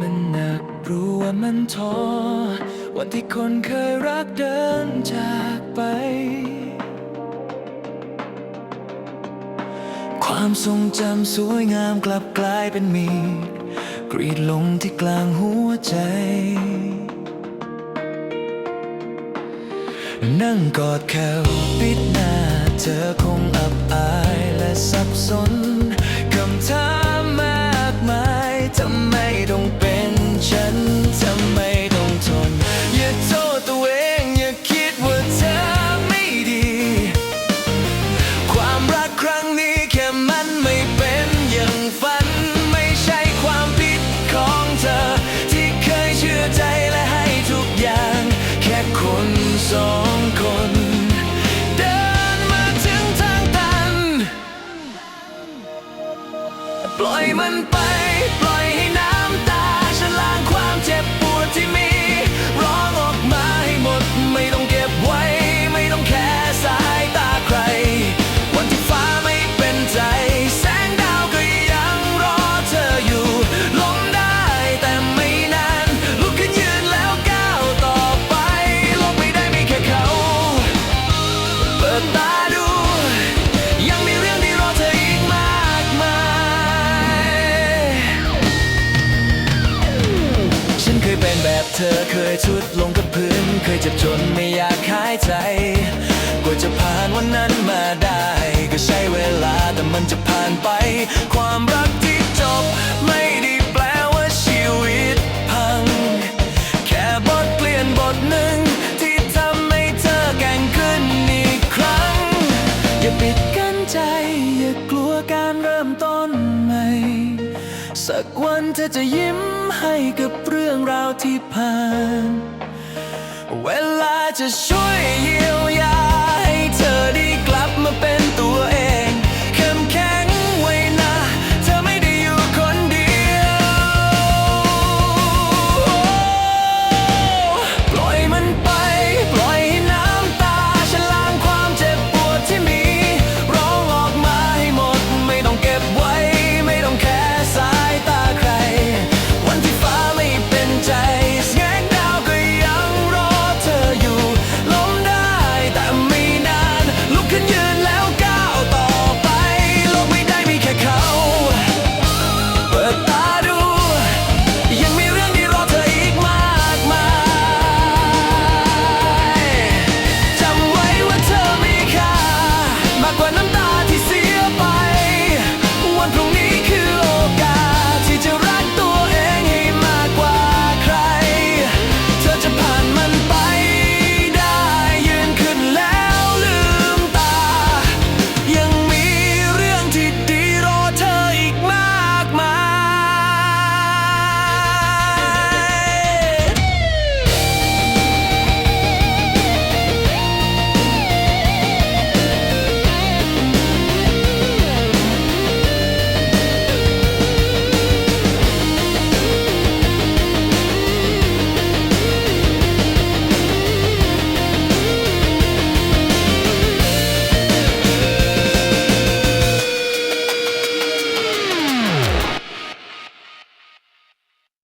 มันหนักรู้ว่ามันท้อ วันที่คนเคยรักเดินจากไป ความทรงจำสวยงามกลับกลายเป็นมี กรีดลงที่กลางหัวใจ นั่งกอดแขวปิดหน้า เธอคงอับ ปล่อยมันไป ยเจ็บจนไม่อยากหายใจ กว่าจะผ่านวันนั้นมาได้ ก็ใช้เวลาแต่มันจะผ่านไป ความรักที่จบไม่ได้แปลว่าชีวิตพัง แค่บทเปลี่ยนบทหนึ่งที่ทำให้เธอแก่งขึ้นอีกครั้ง อย่าปิดกั้นใจ อย่ากลัวการเริ่มต้นใหม่ สักวันเธอจะยิ้มให้กับเรื่องราวที่ผ่าน เวลาจ